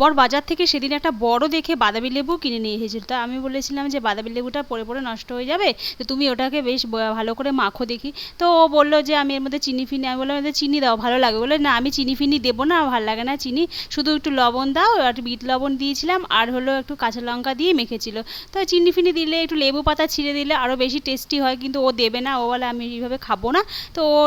বর বাজার থেকে সেদিন একটা বড় দেখে বাদামি লেবু কিনে নিয়ে এসেছিল। তা আমি বলেছিলাম যে, বাদামি লেবুটা পরে পরে নষ্ট হয়ে যাবে? তো তুমি ওটাকে বেশ ভালো করে মাখো দেখি। তো ও বলল যে, আমি এর মধ্যে চিনি ফিনি আমি বললাম চিনি দাও, ভালো লাগে। বলে না, আমি চিনি ফিনি দেবো না, ভালো লাগে না চিনি। শুধু একটু লবণ দাও আর একটু বিট লবণ দিয়েছিলাম, আর হলো একটু কাঁচা লঙ্কা দিয়ে মেখেছিল। তো চিনি ফিনি দিলে, একটু লেবু পাতা ছিঁড়ে দিলে আরও বেশি টেস্টি হয়, কিন্তু ও দেবে না। ও বলে, আমি এইভাবে খাব না। তো ও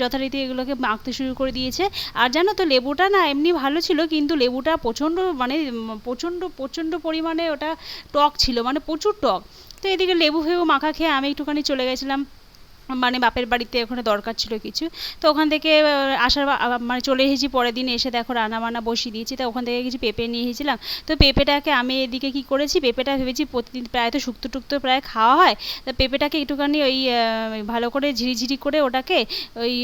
যথারীতি এগুলোকে মাখতে শুরু করে দিয়েছে। আর জানো তো, লেবুটা না এমনি ভালো ছিল, কিন্তু লেবুটা প্রচণ্ড মানে প্রচণ্ড প্রচণ্ড প্রচণ্ড পরিমাণে ওটা টক ছিল মানে প্রচুর টক। তো এদিকে লেবু ফেবু মাখা খেয়ে আমি একটুখানি চলে গেছিলাম। মানে বাপের বাড়িতে ওখানে দরকার ছিল কিছু। তো ওখান থেকে আসার মানে চলে এসেছি পরের দিন এসে দেখো রান্না বান্না বসিয়ে দিয়েছি। তো ওখান থেকে কিছু পেঁপে নিয়ে এসেছিলাম। তো পেঁপেটাকে আমি এদিকে কি করেছি, পেঁপেটা ভেবেছি প্রতিদিন প্রায় তো শুক্তো টুক্তো প্রায় খাওয়া হয়। তা পেঁপেটাকে একটুখানি ওই ভালো করে ঝিরিঝিরি করে ওটাকে ওই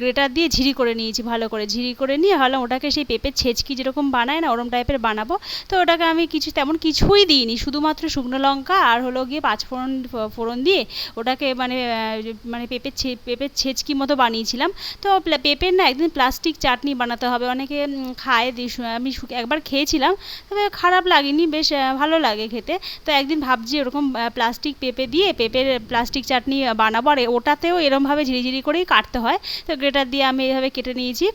গ্রেটার দিয়ে ঝিরি করে নিয়েছি ভালো করে। ঝিরি করে নিয়ে ভাবলাম ওটাকে সেই পেঁপের ছেঁচকি যেরকম বানায় না ওরম টাইপের বানাবো। তো ওটাকে আমি কিছু, তেমন কিছুই দিইনি। শুধুমাত্র শুকনো লঙ্কা আর হলো গিয়ে পাঁচ ফোড়ন ফোড়ন দিয়ে ওটাকে মানে মানে পেঁপের ছে, পেঁপের ছেঁচকি মতো বানিয়েছিলাম। তো পেঁপের না একদিন প্লাস্টিক চাটনি বানাতে হবে। অনেকে খায় আমি একবার খেয়েছিলাম। তবে খারাপ লাগেনি, বেশ ভালো লাগে খেতে। তো একদিন ভাবছি ওরকম প্লাস্টিক পেঁপে দিয়ে পেঁপের প্লাস্টিক চাটনি বানাবো। আর ওটাতেও এরমভাবে ঝিরিঝিরি করেই কাটতে হয়। তো গ্রেটার দিয়ে আমি এভাবে কেটে নিয়েছি।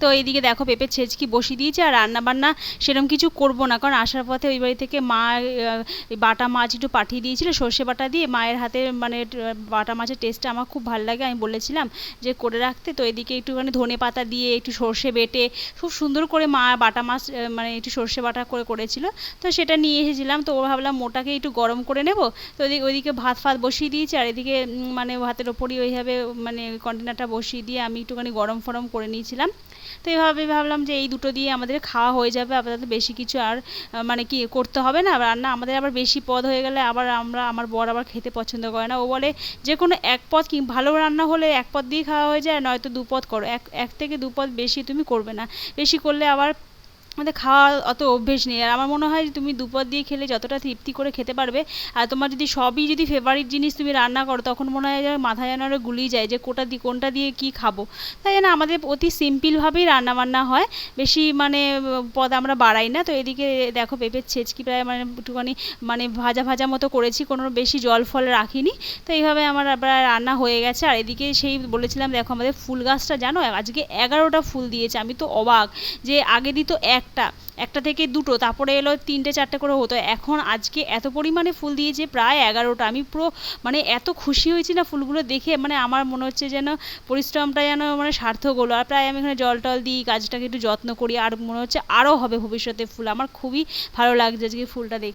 তো এইদিকে দেখো পেঁপের ছেঁচকি বসিয়ে দিয়েছি আর রান্না বান্না সেরকম কিছু করব না। কারণ আসার পথে ওই বাড়ি থেকে মা বাটা মাছ একটু পাঠিয়ে দিয়েছিল, সর্ষে বাটা দিয়ে। মায়ের হাতে মানে বাটা মাছের টেস্টটা আমার খুব ভালো লাগে, আমি বলেছিলাম যে করে রাখতে। তো এদিকে একটুখানি ধনে পাতা দিয়ে একটু সর্ষে বেটে, খুব সুন্দর করে মা বাটা মাছ মানে একটু সর্ষে বাটা করে করেছিল। তো সেটা নিয়ে এসেছিলাম, তো ও ভাবলাম মোটাকে একটু গরম করে নেব। তো ওদিকে ওইদিকে ভাত ফাত বসিয়ে দিয়েছি, আর এদিকে মানে ভাতের ওপরই ওইভাবে মানে কন্টেনারটা বসিয়ে দিয়ে আমি একটুখানি গরম ফরম করে নিয়েছিলাম। তো এইভাবে ভাবলাম যে এই দুটো দিয়ে আমাদের খাওয়া হয়ে যাবে, আপাতত বেশি কিছু আর মানে কি করতে হবে না? রান্না আমাদের আবার বেশি পদ হয়ে গেলে আবার আমরা, আমার বর আবার খেতে পছন্দ করে না। ও বলে যে কোনো এক পদ কি, ভালো রান্না হলে এক পদ দিয়ে খাওয়া হয়ে যায়, নয়তো দু পদ করো। এক এক থেকে দু পদ বেশি তুমি করবে না। বেশি করলে আবার আমাদের খাওয়া অত অভ্যেস নেই। আর আমার মনে হয় যে তুমি দুপদ দিয়ে খেলে যতটা তৃপ্তি করে খেতে পারবে, আর তোমার যদি সবই যদি ফেভারিট জিনিস তুমি রান্না করো, তখন মনে হয় যেন মাথায় যেন আরও গুলিয়ে যায় যে কোটা দিয়ে কোনটা দিয়ে কী খাব। তাই জন্য আমাদের অতি সিম্পলভাবেই রান্না বান্না হয়। বেশি মানে পদ আমরা বাড়াই না। তো এদিকে দেখো পেঁপের ছেঁচকি প্রায় মানে একটুখানি মানে ভাজা ভাজা মতো করেছি, কোনো বেশি জল ফল রাখিনি। তো এইভাবে আমার প্রায় রান্না হয়ে গেছে। আর এদিকে সেই বলেছিলাম, দেখো আমাদের ফুল গাছটা জানো? আজকে এগারোটা ফুল দিয়েছে। আমি তো অবাক যে আগে দিত একটা একটা থেকে দুটো, তারপরে এলো তিনটে, চারটে করে হতো। এখন আজকে এত পরিমাণে ফুল দিয়েছে, প্রায় এগারোটা। আমি পুরো মানে এত খুশি হয়েছি না ফুলগুলো দেখে মানে আমার মনে হচ্ছে যেন পরিশ্রমটা যেন মানে সার্থক হলো। আর প্রায় আমি এখানে জল টল দিই, গাছটাকে একটু যত্ন করি, আর মনে হচ্ছে আরও হবে ভবিষ্যতে ফুল। আমার খুবই ভালো লাগছে আজকে ফুলটা দেখে